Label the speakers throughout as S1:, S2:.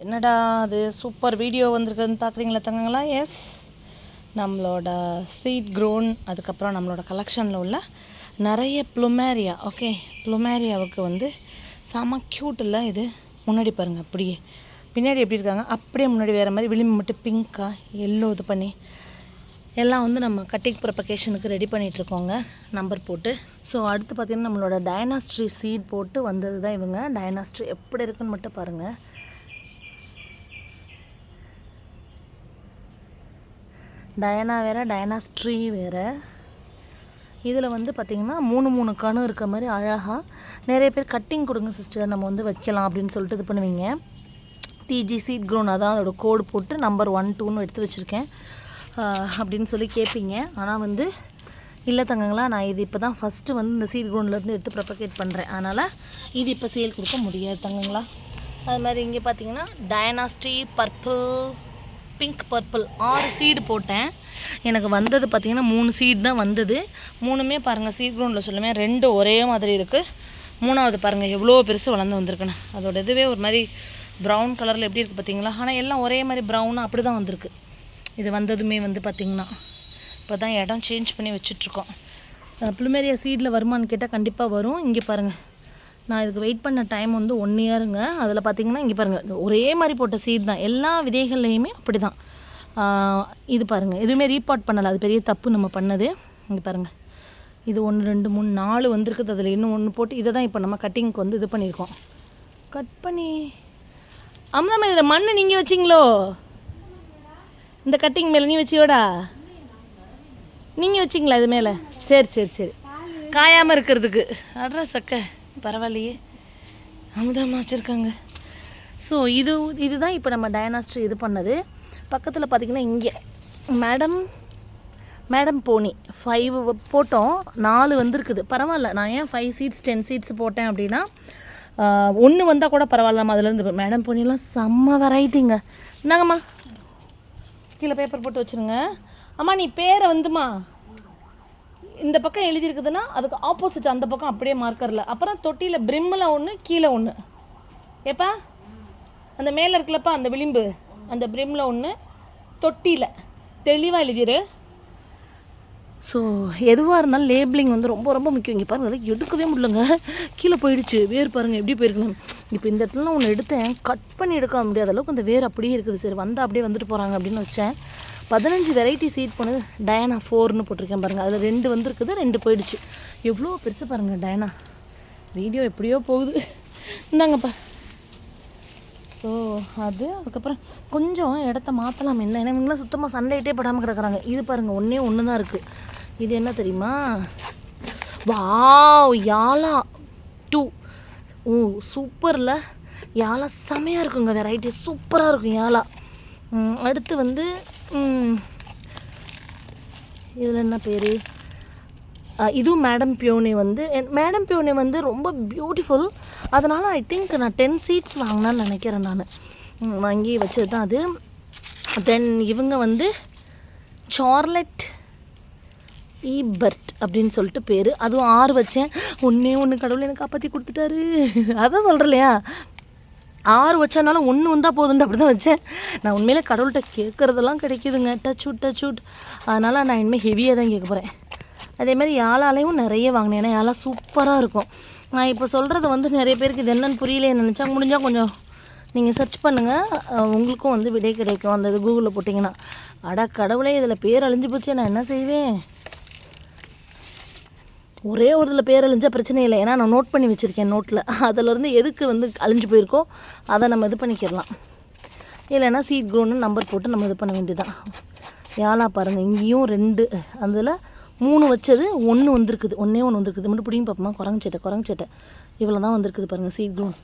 S1: என்னடா அது super video வந்திருக்குதுன்னு பார்க்குறீங்களா தங்கங்களா? எஸ் நம்மளோட சீட் க்ரோன் அதுக்கப்புறம் நம்மளோட கலெக்ஷனில் உள்ள நிறைய ப்ளுமேரியா ஓகே ப்ளுமேரியாவுக்கு வந்து செம க்யூட் இல்லை இது. முன்னாடி பாருங்கள் அப்படியே. பின்னாடி எப்படி இருக்காங்க? அப்படியே முன்னாடி வேறு மாதிரி விளிம்பு மட்டும் பிங்க்காக எல்லோ இது பண்ணி எல்லாம் வந்து நம்ம கட்டிங் ப்ரொபகேஷனுக்கு ரெடி பண்ணிகிட்ருக்கோங்க நம்பர் போட்டு. ஸோ அடுத்து பார்த்திங்கன்னா நம்மளோட டைனாஸ்ட்ரி சீட் போட்டு வந்தது தான் இவங்க. டைனாஸ்ட்ரி எப்படி இருக்குன்னு மட்டும் பாருங்கள் டயனா வேறு டயனாஸ்ட்ரீ வேறு. இதில் வந்து பார்த்திங்கன்னா மூணு மூணு கணு இருக்க மாதிரி அழகாக நிறைய பேர் கட்டிங் கொடுங்க சிஸ்டர் நம்ம வந்து வைக்கலாம் அப்படின்னு சொல்லிட்டு இது பண்ணுவீங்க. டிஜி சீட் க்ரோன் அதான் அதோட கோடு போட்டு நம்பர் ஒன் டூன்னு எடுத்து வச்சுருக்கேன். அப்படின்னு சொல்லி கேட்பீங்க ஆனால் வந்து இல்லை தங்கங்களா நான் இது இப்போ தான் ஃபஸ்ட்டு வந்து இந்த சீட் க்ரௌண்ட்லேருந்து எடுத்து ப்ரொபகேட் பண்ணுறேன் அதனால் இது இப்போ சேல் கொடுக்க முடியாது தங்கங்களா. அது மாதிரி இங்கே பார்த்தீங்கன்னா டயனாஸ்டி பர்பிள் பிங்க் பர்பிள் ஆறு சீடு போட்டேன். எனக்கு வந்தது பார்த்திங்கன்னா மூணு சீடு தான் வந்தது. மூணுமே பாருங்கள் சீட் க்ரௌண்டில் சொல்லுமே ரெண்டு ஒரே மாதிரி இருக்குது மூணாவது பாருங்கள் எவ்வளோ பெருசு வளர்ந்து வந்திருக்குன்னு. அதோட இதுவே ஒரு மாதிரி ப்ரௌன் கலரில் எப்படி இருக்குது பார்த்தீங்களா? ஆனால் எல்லாம் ஒரே மாதிரி ப்ரௌனாக அப்படி தான் வந்திருக்கு. இது வந்ததுமே வந்து பார்த்திங்கன்னா. இப்போ தான் இடம் சேஞ்ச் பண்ணி வச்சிட்ருக்கோம் ப்ளூமேரியா சீடில் வருமானு கேட்டால் கண்டிப்பாக வரும். இங்கே பாருங்கள் நான் இதுக்கு வெயிட் பண்ண டைம் வந்து ஒன் இயருங்க அதில் பார்த்தீங்கன்னா இங்கே பாருங்கள் ஒரே மாதிரி போட்ட சீட் தான். எல்லா விதைகள்லையுமே அப்படி தான் இது பாருங்கள் எதுவுமே ரீபார்ட் பண்ணலை. அது பெரிய தப்பு நம்ம பண்ணது. இங்கே பாருங்கள் இது ஒன்று ரெண்டு மூணு நாலு வந்திருக்குது. அதில் இன்னும் ஒன்று போட்டு இதை தான் இப்போ நம்ம கட்டிங்க்கு வந்து இது பண்ணியிருக்கோம் கட் பண்ணி அம்மா இதில் மண் நீங்கள் வச்சிங்களோ? இந்த கட்டிங் மேலே நீ வச்சியோடா? நீங்கள் வச்சிங்களா இது மேலே? சரி சரி சரி. காயாமல் இருக்கிறதுக்கு. அட்ரா சக்க பரவாயில்லையே. அமுதாமா வச்சுருக்காங்க ஸோ இது இதுதான் இப்போ நம்ம டயனாஸ்ட்ரி இது பண்ணது. பக்கத்தில் பார்த்திங்கன்னா இங்கே மேடம் மேடம் போனி ஃபைவ் போட்டோம். நாலு வந்திருக்குது. பரவாயில்ல. நான் ஏன் ஃபைவ் சீட்ஸ் டென் சீட்ஸ் போட்டேன் அப்படின்னா ஒன்று வந்தால் கூட பரவாயில்லாம அதுலேருந்து மேடம் போனிலாம் செம்ம வெரைட்டிங்க இந்தாங்கம்மா. கீழே பேப்பர் போட்டு வச்சுருங்க. அம்மா நீ பேரை வந்துமா இந்த பக்கம் எழுதியிருக்குதுன்னா அதுக்கு ஆப்போசிட் அந்த பக்கம் அப்படியே மார்க்கரில் அப்புறம் தொட்டியில் பிரிம்மில் ஒன்று கீழே ஒன்று ஏப்பா? அந்த மேலே இருக்குல்லப்பா அந்த விளிம்பு. அந்த பிரிம்மில் ஒன்று தொட்டியில். தெளிவாக எழுதிரு. ஸோ எதுவாக இருந்தாலும் லேபிளிங் வந்து ரொம்ப ரொம்ப முக்கியம். இங்கே பாருங்கள் எடுக்கவே முடியலங்க. கீழே போயிடுச்சு வேர் பாருங்கள் எப்படி போயிருக்கணும் இப்போ இந்த இடத்துல ஒன்று எடுத்தேன். கட் பண்ணி எடுக்க முடியாத அளவுக்கு அந்த வேர் அப்படியே இருக்குது. சரி வந்தால் அப்படியே வந்துட்டு போகிறாங்க அப்படின்னு வச்சேன். பதினஞ்சு வெரைட்டி சீட் போனது டயனா ஃபோர்னு போட்டிருக்கேன் பாருங்கள் அதில் ரெண்டு வந்திருக்குது ரெண்டு போயிடுச்சு. எவ்வளோ பெருசு பாருங்கள் டயனா வீடியோ எப்படியோ போகுது. இந்தாங்கப்பா. ஸோ அது அதுக்கப்புறம் கொஞ்சம் இடத்த மாற்றலாம் என்ன? ஏன்னா இவங்களாம் சுத்தமாக சண்டையிட்டே படாமல் கிடக்குறாங்க. இது பாருங்கள் ஒன்றே ஒன்று தான் இருக்குது இது என்ன தெரியுமா? வாவ் யாலா டூ ஓ சூப்பரில். யாலா செமையாக இருக்குங்க வெரைட்டி சூப்பராக இருக்கும் யாலா அடுத்து வந்து இதில் என்ன பேர்? இதுவும் மேடம் பியோனி வந்து மேடம் பியோனி வந்து ரொம்ப பியூட்டிஃபுல் அதனால் ஐ திங்க் நான் டென் சீட்ஸ் வாங்கினான்னு நினைக்கிறேன் நான். வாங்கி வச்சது தான் அது. தென் இவங்க வந்து சார்லெட் ஈபர்ட் அப்படின்னு சொல்லிட்டு பேர். அதுவும் ஆறு வச்சேன். ஒன்றே ஒன்று கடவுள் எனக்கு காப்பாற்றி கொடுத்துட்டாரு. அதான் சொல்கிறேன் இல்லையா? ஆறு வச்சனாலும் ஒன்று வந்தால் போதுண்டு அப்படி தான் வச்சேன். நான் உண்மையிலே கடவுள்கிட்ட கேட்குறதெல்லாம் கிடைக்குதுங்க. டச் உட் டச் உட் அதனால் நான் இனிமேல் ஹெவியாக தான் கேட்க போகிறேன் அதே மாதிரி யாழாலையும் நிறைய வாங்கினேன். ஏன்னா யாழா சூப்பராக இருக்கும். நான் இப்போ சொல்கிறது வந்து நிறைய பேருக்கு இது என்னன்னு புரியலையே நினச்சா முடிஞ்சால் கொஞ்சம் நீங்கள் சர்ச் பண்ணுங்கள் உங்களுக்கும் வந்து விடை கிடைக்கும். அந்த இது கூகுளில் போட்டிங்கன்னா. அட கடவுளே இதில் பேர் அழிஞ்சு போச்சு நான் என்ன செய்வேன்? ஒரே ஒரு இதில் பேர் அழிஞ்சால் பிரச்சனை இல்லை. ஏன்னா நான் நோட் பண்ணி வச்சுருக்கேன் நோட்டில் அதிலேருந்து எதுக்கு வந்து அழிஞ்சு போயிருக்கோ அதை நம்ம இது பண்ணிக்கிடலாம். இல்லைன்னா சீட் க்ரோன்னு நம்பர் போட்டு நம்ம இது பண்ண வேண்டியதான் யாழா பாருங்கள் இங்கேயும் ரெண்டு அதில் மூணு வச்சது ஒன்று வந்திருக்குது. ஒன்றே ஒன்று வந்திருக்குது. மட்டும் பிடிங்க பார்ப்போமா குரங்குச்சட்டை குரங்குச்சட்டை இவ்வளோ தான் வந்திருக்குது பாருங்கள் சீட் க்ரோன்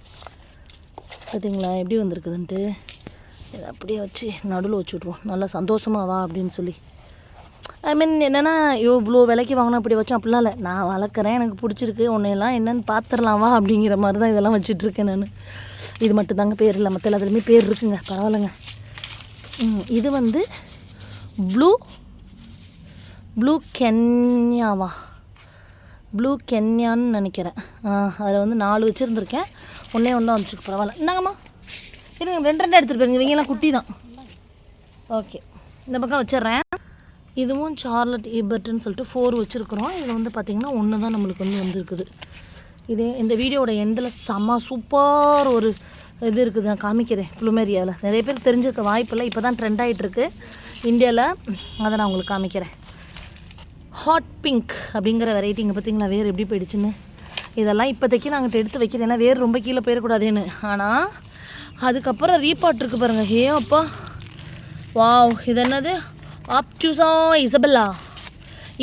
S1: பார்த்தீங்களா எப்படி வந்திருக்குதுன்ட்டு? இதை அப்படியே வச்சு நடுவில் வச்சு விட்ருவோம் நல்லா சந்தோஷமாக வா அப்படின்னு சொல்லி. ஐ மீன் என்னென்னா ஐயோ இவ்வளோ விலைக்கு வாங்கினா அப்படி வச்சோம் அப்படிலாம் இல்லை. நான் வளர்க்குறேன் எனக்கு பிடிச்சிருக்கு. உன்னையெல்லாம் என்னென்னு பார்த்துடலாம் வா அப்படிங்கிற மாதிரி தான் இதெல்லாம் வச்சிட்ருக்கேன் நான். இது மட்டும்தாங்க பேர் இல்லை மற்ற எல்லாத்துலேயுமே பேர் இருக்குங்க. பரவாயில்லைங்க. இது வந்து ப்ளூ ப்ளூ கென்யாவா? ப்ளூ கென்யான்னு நினைக்கிறேன். அதில் வந்து நாலு வச்சுருந்துருக்கேன். ஒன்றே ஒன்று தான் பரவாயில்ல. இந்தாங்கம்மா. இருங்க ரெண்டு ரெண்டு எடுத்துகிட்டு போயிருங்க. இவங்கெல்லாம் குட்டி தான் ஓகே. இந்த பக்கம் வச்சிடுறேன். இதுவும் சார்லட் ஈபர்ட்னு சொல்லிட்டு ஃபோர் வச்சுருக்குறோம். இதில் வந்து பார்த்திங்கன்னா ஒன்று தான் நம்மளுக்கு வந்து வந்திருக்குது. இதே இந்த வீடியோட எண்டில் செம்ம சூப்பர் ஒரு இது இருக்குது. நான் காமிக்கிறேன் ப்ளூமேரியாவில் நிறைய பேர் தெரிஞ்சிருக்க வாய்ப்பில்லை இப்போ தான் ட்ரெண்ட் ஆகிட்டுருக்கு இந்தியாவில் அதை நான் உங்களுக்கு காமிக்கிறேன். ஹாட் பிங்க் அப்படிங்கிற வெரைட்டிங்க பார்த்திங்களா வேர் எப்படி போயிடுச்சுன்னு? இதெல்லாம் இப்போதைக்கு நாங்கள் எடுத்து வைக்கிறேன். ஏன்னா வேர் ரொம்ப கீழே போயிடக்கூடாதுன்னு. ஆனால் அதுக்கப்புறம் ரீபாட் இருக்குது பாருங்கள் ஏ அப்பா? வாவ் இது என்னது? ஆப்டியூசா இசபெல்லா.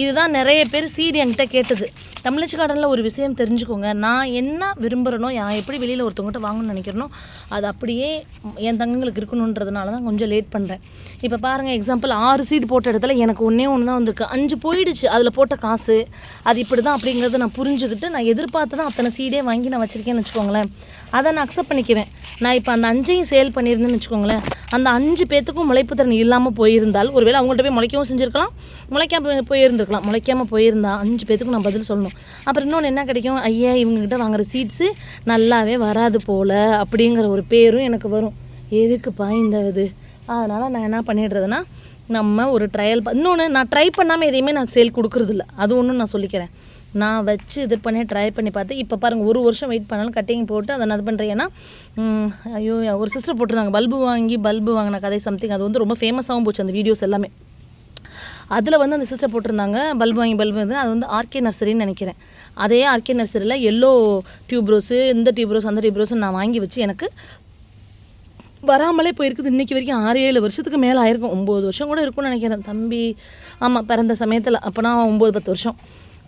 S1: இதுதான் நிறைய பேர் சீடி என்கிட்ட கேட்டது. தமிழச்சி கார்டனில் ஒரு விஷயம் தெரிஞ்சுக்கோங்க. நான் என்ன விரும்புகிறனோ நான் எப்படி வெளியில் ஒருத்தவங்ககிட்ட வாங்கணும்னு நினைக்கிறனோ அது அப்படியே என் தங்கங்களுக்கு இருக்கணுன்றதுனால தான் கொஞ்சம் லேட் பண்ணுறேன் இப்போ பாருங்கள் எக்ஸாம்பிள் ஆறு சீடு போட்ட இடத்துல எனக்கு ஒன்றே ஒன்று தான் வந்திருக்கு. அஞ்சு போயிடுச்சு அதில் போட்ட காசு. அது இப்படி தான் அப்படிங்கிறத நான் புரிஞ்சுக்கிட்டு நான் எதிர்பார்த்து தான் அத்தனை சீடே வாங்கி நான் வச்சுருக்கேன்னு வச்சுக்கோங்களேன். அதை நான் அக்செப்ட் பண்ணிக்குவேன். நான் இப்போ அந்த அஞ்சையும் சேல் பண்ணியிருந்தேன்னு வச்சுக்கோங்களேன். அந்த அஞ்சு பேத்துக்கும் முளைப்பு திறன் இல்லாமல் போயிருந்தால் ஒருவேளை அவங்கள்ட்ட போய் முளைக்கவும் செஞ்சுருக்கலாம். முளைக்காம போயிருந்துருக்கலாம். முளைக்காமல் போயிருந்தா அஞ்சு பேத்துக்கும் நான் பதில் சொல்லணும். அப்புறம் இன்னொன்று என்ன கிடைக்கும்? ஐயா இவங்ககிட்ட வாங்குற சீட்ஸு நல்லாவே வராது போல் அப்படிங்கிற ஒரு பேரும் எனக்கு வரும். எதுக்குப்பா இந்த இது? அதனால் நான் என்ன பண்ணிடுறதுன்னா நம்ம ஒரு ட்ரையல் இன்னொன்று நான் ட்ரை பண்ணாமல் எதையுமே நான் சேல் கொடுக்குறதில்ல. அது ஒன்றும் நான் சொல்லிக்கிறேன். நான் வச்சு இது பண்ணி ட்ரை பண்ணி பார்த்து இப்போ பாருங்கள் ஒரு வருஷம் வெயிட் பண்ணாலும் கட்டிங் போட்டு அதை நான் இது பண்ணுறேன்னா ஐயோ ஒரு சிஸ்டர் போட்டிருந்தாங்க பல்பு வாங்கி பல்பு வாங்கின கதை சம்திங் அது வந்து ரொம்ப ஃபேமஸாகவும் போச்சு அந்த வீடியோஸ் எல்லாமே. அதில் வந்து அந்த சிஸ்டர் போட்டிருந்தாங்க பல்பு வாங்கி பல்பு வந்து அது வந்து ஆர்கே நர்சரின்னு நினைக்கிறேன். அதே ஆர்கே நர்சரியில் எல்லோ டியூப் ரோஸு இந்த டியூப் ரோஸ் அந்த டியூப் ரோஸ் நான் வாங்கி வச்சு எனக்கு வராமலே போயிருக்குது. இன்றைக்கி வரைக்கும் ஆறு ஏழு வருஷத்துக்கு மேலே ஆயிருக்கும். ஒம்பது வருஷம் கூட இருக்கும்னு நினைக்கிறேன். தம்பி ஆமாம் பிறந்த சமயத்தில் அப்போனா ஒம்பது பத்து வருஷம்.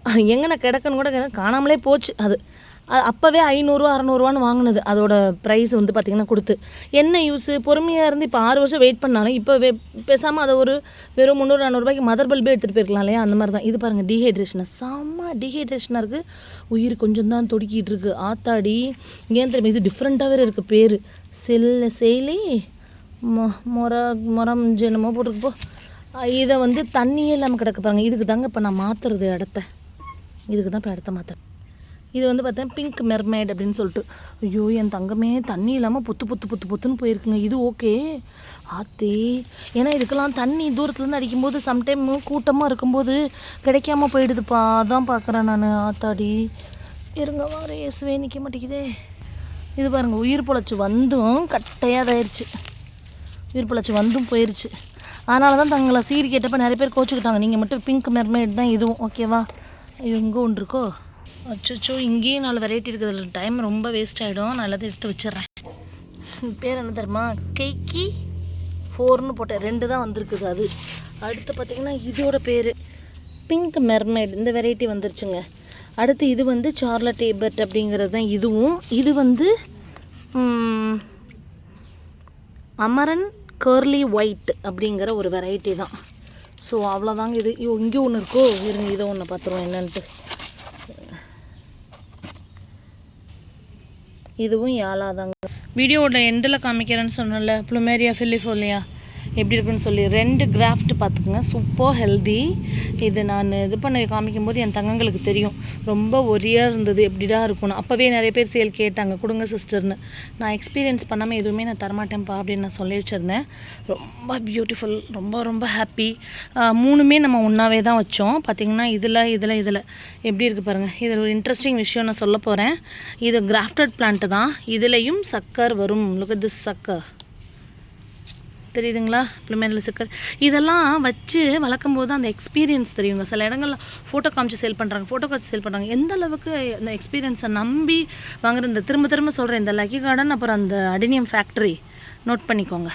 S1: எங்கே கிடக்குன்னு கூட காணாமலே போச்சு அது. அப்போவே ஐநூறுரூவா அறநூறுவான்னு வாங்கினது. அதோட ப்ரைஸ் வந்து பார்த்திங்கன்னா கொடுத்து. என்ன யூஸு பொறுமையாக இருந்து இப்போ ஆறு வருஷம் வெயிட் பண்ணாலும் இப்போ வே பேசாமல் அதை ஒரு வெறும் முந்நூறு நானூறுபாய்க்கு மதர் பல்பே எடுத்துகிட்டு போயிருக்கலாம் இல்லையா? அந்த மாதிரி தான் இது பாருங்கள் டீஹைட்ரேஷனாக செம்ம டீஹைட்ரேஷனாக இருக்குது உயிர் கொஞ்சம் தான் தொடுக்கிட்டு இருக்குது ஆத்தாடி. ஏன் தெரியுமா? இது டிஃப்ரெண்ட்டாக வேறு இருக்குது பேர். செல் செயலி மொ மொர மொரம் ஜெனமோ போட்டிருக்கு போ. இதை வந்து தண்ணியே இல்லாமல் கிடக்கு பாருங்கள் இதுக்கு தாங்க இப்போ நான் மாற்றுறது இடத்த இதுக்கு தான் இப்போ இடத்த மாற்றுறேன் இது வந்து பார்த்தா பிங்க் மெர்மேட் அப்படின்னு சொல்லிட்டு. ஐயோ என் தங்கமே தண்ணி இல்லாமல் புத்து புத்து புத்து புத்துன்னு போயிருக்குங்க. இது ஓகே ஆத்தே ஏன்னா இதுக்கெல்லாம் தண்ணி தூரத்துலேருந்து அடிக்கும்போது சம்டைம் கூட்டமாக இருக்கும்போது கிடைக்காம போயிடுதுப்பா. அதான் பார்க்குறேன் நான் ஆத்தாடி. இருங்க வார இயேசுவே நிற்க மாட்டேங்குதே. இது பாருங்கள் உயிர் பொழைச்சி வந்தும் கட்டையாக இதாயிருச்சு உயிர் பொழைச்சி வந்தும் போயிருச்சு. அதனால தான் தங்களை சீரி கேட்டப்போ நிறைய பேர் கோச்சுக்கிட்டாங்க. நீங்கள் மட்டும் பிங்க் மெர்மேட் தான் இதுவும் ஓகேவா எங்கே ஒன்று இருக்கோ அச்சோ இங்கேயும் நாலு வெரைட்டி இருக்குது. டைம் ரொம்ப வேஸ்ட் ஆகிடும் நான் எல்லாத்தையும் எடுத்து வச்சிடுறேன். பேர் என்ன தெரியுமா? கெய்கி ஃபோர்னு போட்டேன். ரெண்டு தான் வந்திருக்குது அது. அடுத்து பார்த்திங்கன்னா இதோட பேர். பிங்க் மெர்மைட் இந்த வெரைட்டி வந்துருச்சுங்க. அடுத்து இது வந்து சார்லட் ஏபர்ட் அப்படிங்கிறது தான் இதுவும். இது வந்து அமரன் கர்லி ஒயிட் அப்படிங்கிற ஒரு வெரைட்டி தான். ஸோ அவ்வளோதாங்க இது. ஐயோ இங்கே ஒன்று இருக்கோ? இருங்க இதை ஒன்று பார்த்துருவோம் என்னன்ட்டு. இதுவும் ஏழாதாங்க. வீடியோவோட எண்டில் காமிக்கிறேன்னு சொன்னேன்ல ப்ளூமேரியா ஃபில்லிஃபோலியா எப்படி இருக்குன்னு சொல்லி ரெண்டு கிராஃப்ட் பார்த்துக்குங்க. Super healthy. இது நான் இது பண்ண காமிக்கும்போது என் தங்கங்களுக்கு தெரியும். ரொம்ப ஒரியாக இருந்தது எப்படிடா இருக்கும்னு. அப்போவே நிறைய பேர் சேல் கேட்டாங்க கொடுங்க சிஸ்டர்னு. நான் எக்ஸ்பீரியன்ஸ் பண்ணாமல் எதுவுமே நான் தரமாட்டேன்ப்பா அப்படின்னு நான் சொல்லி வச்சுருந்தேன். ரொம்ப பியூட்டிஃபுல் ரொம்ப ரொம்ப ஹாப்பி மூணுமே நம்ம ஒன்றாவே தான் வச்சோம். பார்த்திங்கன்னா இதில் இதில் இதில். எப்படி இருக்குது பாருங்கள் இதில் ஒரு இன்ட்ரெஸ்டிங் விஷயம் நான் சொல்ல போகிறேன் இது கிராஃப்டட் பிளான்ட்டு தான். இதுலேயும் சக்கர் வரும். லுக் திஸ் சக்கர். தெரியுதுங்களா? பிள்ளைமேல சிக்கர் இதெல்லாம் வச்சு வளர்க்கும் போது அந்த எக்ஸ்பீரியன்ஸ் தெரியுங்க. சில இடங்களில் ஃபோட்டோ காமிச்சு சேல் பண்ணுறாங்க ஃபோட்டோ காமிச்சு சேல் பண்ணுறாங்க எந்த அளவுக்கு அந்த எக்ஸ்பீரியன்ஸை நம்பி வாங்குற இந்த திரும்ப திரும்ப சொல்கிறேன் இந்த லக்கி கார்டன் அப்புறம் அந்த அடினியம் ஃபேக்ட்ரி நோட் பண்ணிக்கோங்க.